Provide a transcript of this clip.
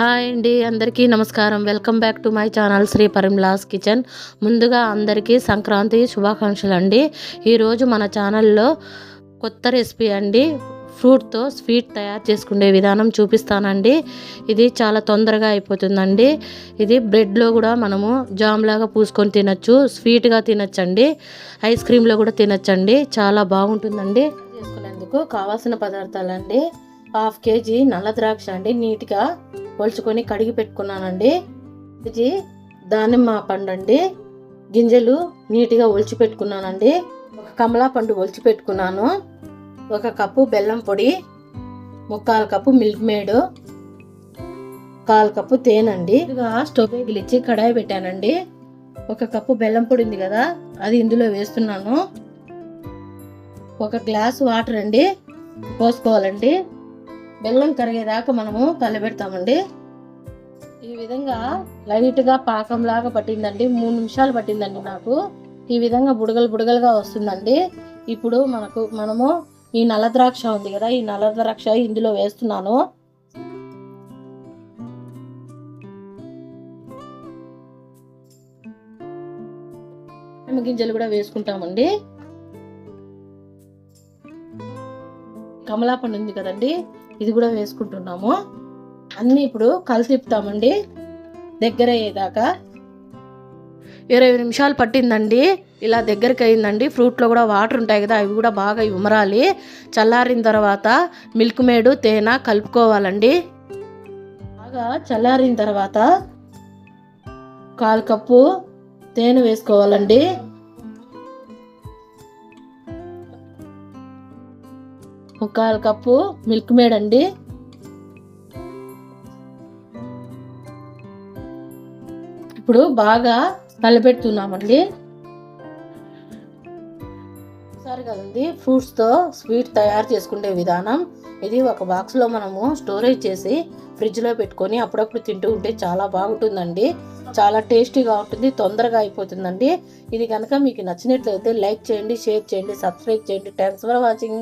Hi అండి అందరికీ నమస్కారం. Welcome back to my channel Sri Parimala's kitchen. ముందుగా అందరికీ సంక్రాంతి శుభాకాంక్షలు అండి. ఈరోజు మన ఛానల్లో కొత్త రెసిపీ అండి. ఫ్రూట్తో స్వీట్ తయారు చేసుకునే విధానం చూపిస్తానండి. ఇది చాలా తొందరగా అయిపోతుందండి. ఇది బ్రెడ్లో కూడా మనము జామ్ లాగా పూసుకొని తినచ్చు. స్వీట్గా తినచ్చండి. ఐస్ క్రీమ్లో కూడా తినచ్చండి. చాలా బాగుంటుందండి. చేసుకునేందుకు కావాల్సిన పదార్థాలండి. హాఫ్ కేజీ నల్ల ద్రాక్ష అండి నీట్గా ఒలుచుకొని కడిగి పెట్టుకున్నానండి. ఇది దానిమ్మ పండు అండి గింజలు నీట్గా ఒలిచి పెట్టుకున్నానండి. ఒక కమలా పండు ఒలిచి పెట్టుకున్నాను. ఒక కప్పు బెల్లం పొడి ముక్కాలు కప్పు మిల్క్ మేడ్ కాలు కప్పు తేనండి. స్టవ్ గిలిచ్చి కడాయి పెట్టానండి. ఒక కప్పు బెల్లం పొడి ఉంది కదా అది ఇందులో వేస్తున్నాను. ఒక గ్లాస్ వాటర్ అండి పోసుకోవాలండి. బెల్లం కరిగేదాకా మనము కలబెడతామండి. ఈ విధంగా లైట్గా పాకంలాగా పట్టిందండి. మూడు నిమిషాలు పట్టిందండి నాకు. ఈ విధంగా బుడగలు బుడగలుగా వస్తుందండి. ఇప్పుడు మనకు మనము ఈ నల్ల ద్రాక్ష ఉంది కదా ఈ నల్ల ద్రాక్ష ఇందులో వేస్తున్నాను. గింజలు కూడా వేసుకుంటామండి. కమలా పండు ఉంది కదండి ఇది కూడా వేసుకుంటున్నాము. అన్నీ ఇప్పుడు కలిసిపుతామండి దగ్గర అయ్యేదాకా ఇరవై నిమిషాలు పట్టిందండి ఇలా దగ్గరికి అయిందండి ఫ్రూట్లో కూడా వాటర్ ఉంటాయి కదా అవి కూడా బాగా ఉమరాలి. చల్లారిన తర్వాత మిల్క్ మేడు తేనె కలుపుకోవాలండి. బాగా చల్లారిన తర్వాత కాలు కప్పు తేనె వేసుకోవాలండి. ముక్కాలు కప్పు మిల్క్ మేడ్ అండి. ఇప్పుడు బాగా కలపెడుతున్నామండి సరే కదండి ఫ్రూట్స్తో స్వీట్ తయారు చేసుకునే విధానం. ఇది ఒక బాక్స్లో మనము స్టోరేజ్ చేసి ఫ్రిడ్జ్లో పెట్టుకొని అప్పుడప్పుడు తింటూ ఉంటే చాలా బాగుంటుందండి. చాలా టేస్టీగా ఉంటుంది తొందరగా అయిపోతుందండి. ఇది కనుక మీకు నచ్చినట్లయితే లైక్ చేయండి షేర్ చేయండి సబ్స్క్రైబ్ చేయండి. Thanks for watching